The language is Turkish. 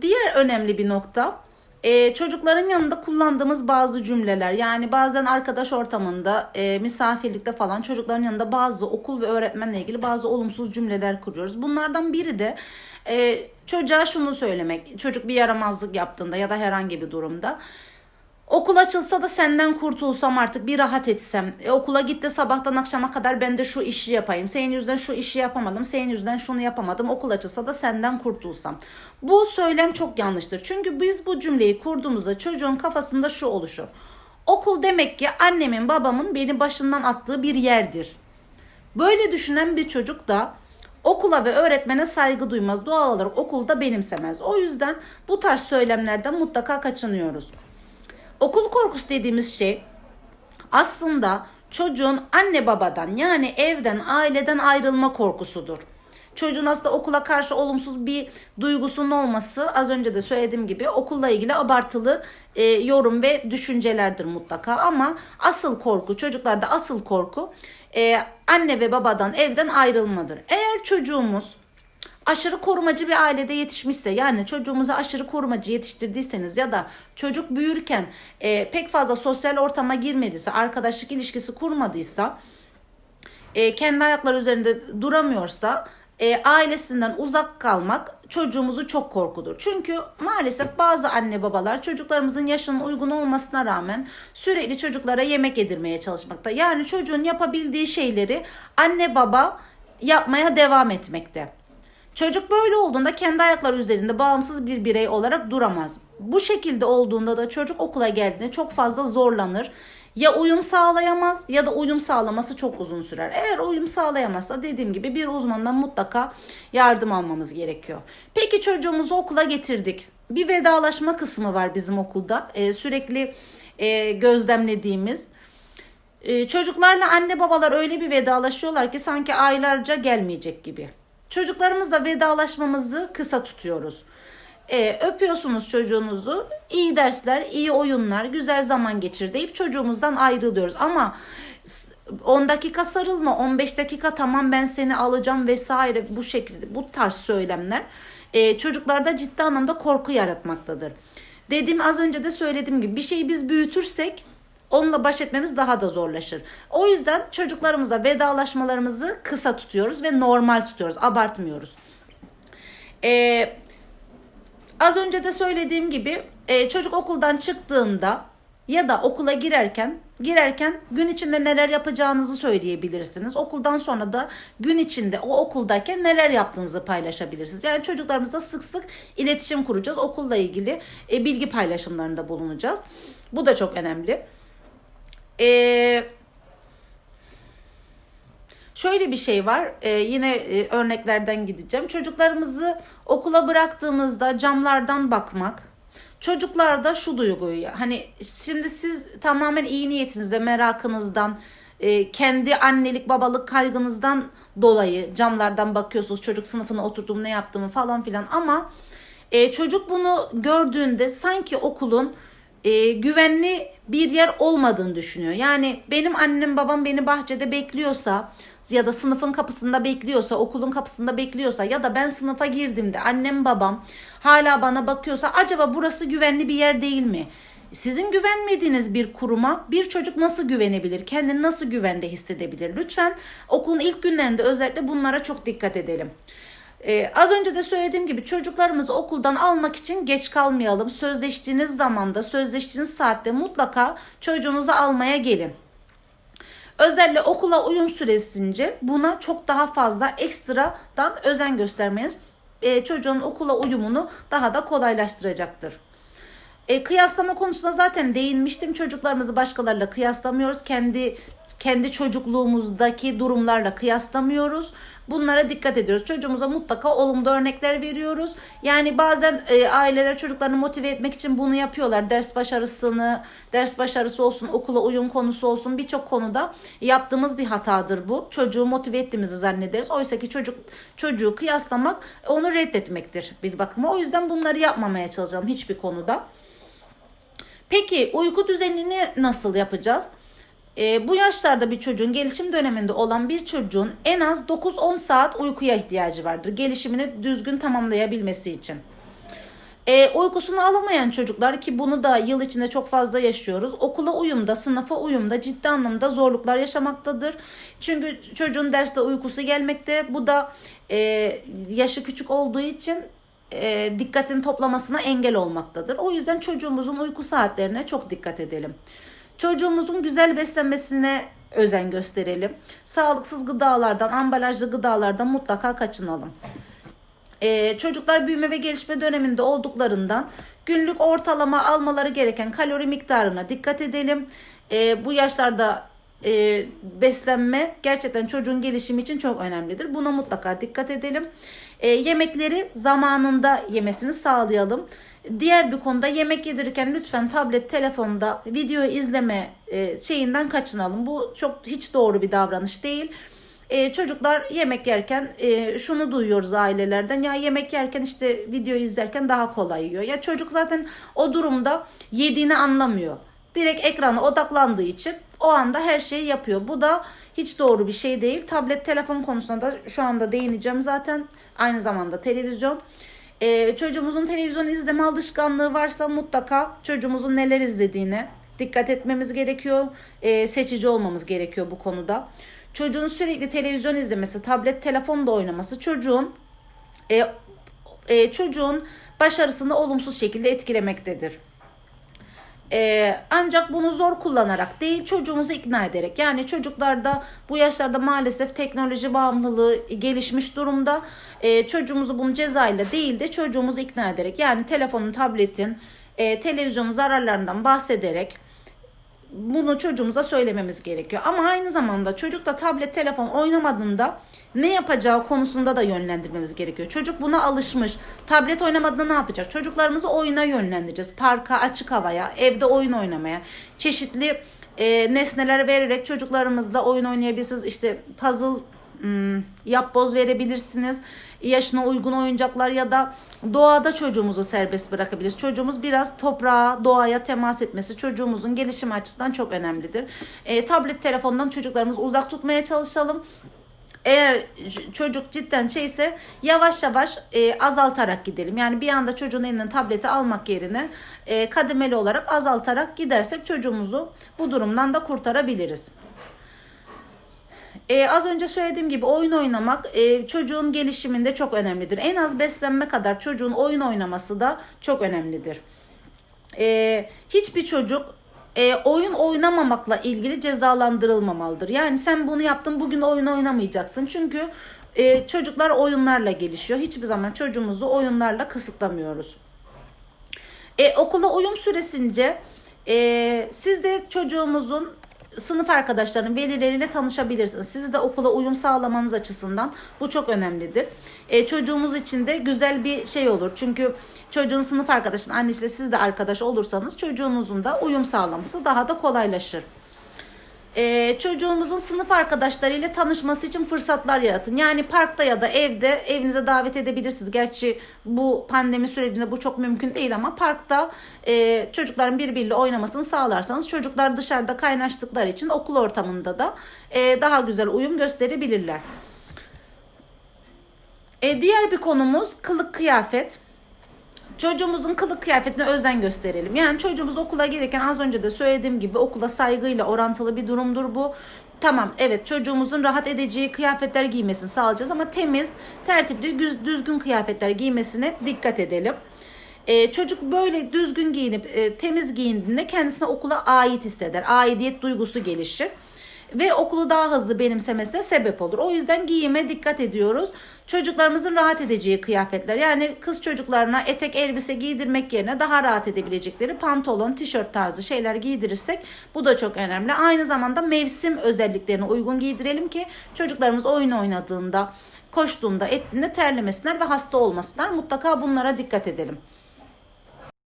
Diğer önemli bir nokta e, çocukların yanında kullandığımız bazı cümleler yani bazen arkadaş ortamında e, misafirlikte falan çocukların yanında bazı okul ve öğretmenle ilgili bazı olumsuz cümleler kuruyoruz. Bunlardan biri de e, çocuğa şunu söylemek çocuk bir yaramazlık yaptığında ya da herhangi bir durumda Okul açılsa da senden kurtulsam artık bir rahat etsem. E, okula gitti sabahtan akşama kadar ben de şu işi yapayım. Senin yüzünden şu işi yapamadım. Senin yüzünden şunu yapamadım. Okul açılsa da senden kurtulsam. Bu söylem çok yanlıştır. Çünkü biz bu cümleyi kurduğumuzda çocuğun kafasında şu oluşur. Okul demek ki annemin babamın beni başından attığı bir yerdir. Böyle düşünen bir çocuk da okula ve öğretmene saygı duymaz. Doğal olarak okulda benimsemez. O yüzden bu tarz söylemlerden mutlaka kaçınıyoruz. Okul korkusu dediğimiz şey aslında çocuğun anne babadan yani evden, aileden ayrılma korkusudur. Çocuğun aslında okula karşı olumsuz bir duygusunun olması az önce de söylediğim gibi okulla ilgili abartılı e, yorum ve düşüncelerdir mutlaka ama asıl korku çocuklarda asıl korku e, anne ve babadan evden ayrılmadır. Eğer çocuğumuz aşırı korumacı bir ailede yetişmişse yani çocuğumuzu aşırı korumacı yetiştirdiyseniz ya da çocuk büyürken e, pek fazla sosyal ortama girmediyse, arkadaşlık ilişkisi kurmadıysa, e, kendi ayakları üzerinde duramıyorsa e, ailesinden uzak kalmak çocuğumuzu çok korkudur. Çünkü maalesef bazı anne babalar çocuklarımızın yaşının uygun olmasına rağmen sürekli çocuklara yemek yedirmeye çalışmakta. Yani çocuğun yapabildiği şeyleri anne baba yapmaya devam etmekte. Çocuk böyle olduğunda kendi ayakları üzerinde bağımsız bir birey olarak duramaz. Bu şekilde olduğunda da çocuk okula geldiğinde çok fazla zorlanır. Ya uyum sağlayamaz ya da uyum sağlaması çok uzun sürer. Eğer uyum sağlayamazsa dediğim gibi bir uzmandan mutlaka yardım almamız gerekiyor. Peki çocuğumuzu okula getirdik. Bir vedalaşma kısmı var bizim okulda. Ee, sürekli e, gözlemlediğimiz. Ee, çocuklarla anne babalar öyle bir vedalaşıyorlar ki sanki aylarca gelmeyecek gibi. Çocuklarımızla vedalaşmamızı kısa tutuyoruz. Ee, öpüyorsunuz çocuğunuzu. iyi dersler, iyi oyunlar, güzel zaman geçir deyip çocuğumuzdan ayrılıyoruz. Ama 10 dakika sarılma, 15 dakika tamam ben seni alacağım vesaire bu şekilde bu tarz söylemler e, çocuklarda ciddi anlamda korku yaratmaktadır. Dediğim az önce de söylediğim gibi bir şeyi biz büyütürsek onunla baş etmemiz daha da zorlaşır. O yüzden çocuklarımıza vedalaşmalarımızı kısa tutuyoruz ve normal tutuyoruz. Abartmıyoruz. Ee, az önce de söylediğim gibi e, çocuk okuldan çıktığında ya da okula girerken girerken gün içinde neler yapacağınızı söyleyebilirsiniz. Okuldan sonra da gün içinde o okuldayken neler yaptığınızı paylaşabilirsiniz. Yani çocuklarımızla sık sık iletişim kuracağız. Okulla ilgili e, bilgi paylaşımlarında bulunacağız. Bu da çok önemli. Ee, şöyle bir şey var. Ee, yine e, örneklerden gideceğim. Çocuklarımızı okula bıraktığımızda camlardan bakmak. Çocuklarda şu duyguyu hani şimdi siz tamamen iyi niyetinizde merakınızdan e, kendi annelik babalık kaygınızdan dolayı camlardan bakıyorsunuz çocuk sınıfına oturduğum ne yaptığımı falan filan ama e, çocuk bunu gördüğünde sanki okulun e, güvenli bir yer olmadığını düşünüyor. Yani benim annem babam beni bahçede bekliyorsa ya da sınıfın kapısında bekliyorsa, okulun kapısında bekliyorsa ya da ben sınıfa girdiğimde annem babam hala bana bakıyorsa acaba burası güvenli bir yer değil mi? Sizin güvenmediğiniz bir kuruma bir çocuk nasıl güvenebilir? Kendini nasıl güvende hissedebilir? Lütfen okulun ilk günlerinde özellikle bunlara çok dikkat edelim. Ee, az önce de söylediğim gibi çocuklarımızı okuldan almak için geç kalmayalım. Sözleştiğiniz zamanda, sözleştiğiniz saatte mutlaka çocuğunuzu almaya gelin. Özellikle okula uyum süresince buna çok daha fazla ekstradan özen göstermeniz e, çocuğun okula uyumunu daha da kolaylaştıracaktır. E, kıyaslama konusunda zaten değinmiştim. Çocuklarımızı başkalarıyla kıyaslamıyoruz. Kendi kendi çocukluğumuzdaki durumlarla kıyaslamıyoruz. Bunlara dikkat ediyoruz. Çocuğumuza mutlaka olumlu örnekler veriyoruz. Yani bazen e, aileler çocuklarını motive etmek için bunu yapıyorlar. Ders başarısını, ders başarısı olsun, okula uyum konusu olsun birçok konuda yaptığımız bir hatadır bu. Çocuğu motive ettiğimizi zannederiz. Oysa ki çocuk çocuğu kıyaslamak onu reddetmektir bir bakıma. O yüzden bunları yapmamaya çalışalım hiçbir konuda. Peki uyku düzenini nasıl yapacağız? E, bu yaşlarda bir çocuğun gelişim döneminde olan bir çocuğun en az 9-10 saat uykuya ihtiyacı vardır. Gelişimini düzgün tamamlayabilmesi için. E, uykusunu alamayan çocuklar ki bunu da yıl içinde çok fazla yaşıyoruz. Okula uyumda, sınıfa uyumda ciddi anlamda zorluklar yaşamaktadır. Çünkü çocuğun derste uykusu gelmekte. Bu da e, yaşı küçük olduğu için e, dikkatini toplamasına engel olmaktadır. O yüzden çocuğumuzun uyku saatlerine çok dikkat edelim. Çocuğumuzun güzel beslenmesine özen gösterelim. Sağlıksız gıdalardan, ambalajlı gıdalardan mutlaka kaçınalım. Ee, çocuklar büyüme ve gelişme döneminde olduklarından günlük ortalama almaları gereken kalori miktarına dikkat edelim. Ee, bu yaşlarda e, beslenme gerçekten çocuğun gelişimi için çok önemlidir. Buna mutlaka dikkat edelim. Ee, yemekleri zamanında yemesini sağlayalım. Diğer bir konuda yemek yedirirken lütfen tablet, telefonda video izleme e, şeyinden kaçınalım. Bu çok hiç doğru bir davranış değil. Ee, çocuklar yemek yerken e, şunu duyuyoruz ailelerden ya yemek yerken işte video izlerken daha kolay yiyor. Ya çocuk zaten o durumda yediğini anlamıyor. Direkt ekrana odaklandığı için o anda her şeyi yapıyor. Bu da hiç doğru bir şey değil. Tablet, telefon konusunda da şu anda değineceğim zaten. Aynı zamanda televizyon. Ee, çocuğumuzun televizyon izleme alışkanlığı varsa mutlaka çocuğumuzun neler izlediğine dikkat etmemiz gerekiyor. Ee, seçici olmamız gerekiyor bu konuda. Çocuğun sürekli televizyon izlemesi, tablet, telefonda oynaması çocuğun e, e, çocuğun başarısını olumsuz şekilde etkilemektedir. Ee, ancak bunu zor kullanarak değil çocuğumuzu ikna ederek. Yani çocuklarda bu yaşlarda maalesef teknoloji bağımlılığı gelişmiş durumda. Ee, çocuğumuzu bunu cezayla değil de çocuğumuzu ikna ederek yani telefonun tabletin e, televizyonun zararlarından bahsederek bunu çocuğumuza söylememiz gerekiyor. Ama aynı zamanda çocuk da tablet, telefon oynamadığında ne yapacağı konusunda da yönlendirmemiz gerekiyor. Çocuk buna alışmış. Tablet oynamadığında ne yapacak? Çocuklarımızı oyuna yönlendireceğiz. Parka, açık havaya, evde oyun oynamaya, çeşitli e, nesneler vererek çocuklarımızla oyun oynayabilirsiniz. İşte puzzle yapboz verebilirsiniz. Yaşına uygun oyuncaklar ya da doğada çocuğumuzu serbest bırakabiliriz. Çocuğumuz biraz toprağa, doğaya temas etmesi çocuğumuzun gelişim açısından çok önemlidir. E, tablet, telefondan çocuklarımızı uzak tutmaya çalışalım. Eğer çocuk cidden şeyse yavaş yavaş e, azaltarak gidelim. Yani bir anda çocuğun elinden tableti almak yerine e, kademeli olarak azaltarak gidersek çocuğumuzu bu durumdan da kurtarabiliriz. Ee, az önce söylediğim gibi oyun oynamak e, çocuğun gelişiminde çok önemlidir. En az beslenme kadar çocuğun oyun oynaması da çok önemlidir. Ee, hiçbir çocuk e, oyun oynamamakla ilgili cezalandırılmamalıdır. Yani sen bunu yaptın bugün oyun oynamayacaksın. Çünkü e, çocuklar oyunlarla gelişiyor. Hiçbir zaman çocuğumuzu oyunlarla kısıtlamıyoruz. E, okula uyum süresince e, siz de çocuğumuzun sınıf arkadaşlarının velileriyle tanışabilirsiniz. Siz de okula uyum sağlamanız açısından bu çok önemlidir. E, çocuğumuz için de güzel bir şey olur. Çünkü çocuğun sınıf arkadaşının annesiyle siz de arkadaş olursanız çocuğunuzun da uyum sağlaması daha da kolaylaşır e, çocuğumuzun sınıf arkadaşlarıyla tanışması için fırsatlar yaratın. Yani parkta ya da evde evinize davet edebilirsiniz. Gerçi bu pandemi sürecinde bu çok mümkün değil ama parkta e, çocukların birbiriyle oynamasını sağlarsanız çocuklar dışarıda kaynaştıkları için okul ortamında da e, daha güzel uyum gösterebilirler. E, diğer bir konumuz kılık kıyafet. Çocuğumuzun kılık kıyafetine özen gösterelim. Yani çocuğumuz okula gelirken az önce de söylediğim gibi okula saygıyla orantılı bir durumdur bu. Tamam evet çocuğumuzun rahat edeceği kıyafetler giymesini sağlayacağız ama temiz, tertipli, düzgün kıyafetler giymesine dikkat edelim. Ee, çocuk böyle düzgün giyinip e, temiz giyindiğinde kendisine okula ait hisseder. Aidiyet duygusu gelişir ve okulu daha hızlı benimsemesine sebep olur. O yüzden giyime dikkat ediyoruz. Çocuklarımızın rahat edeceği kıyafetler yani kız çocuklarına etek elbise giydirmek yerine daha rahat edebilecekleri pantolon, tişört tarzı şeyler giydirirsek bu da çok önemli. Aynı zamanda mevsim özelliklerine uygun giydirelim ki çocuklarımız oyun oynadığında, koştuğunda, ettiğinde terlemesinler ve hasta olmasınlar. Mutlaka bunlara dikkat edelim.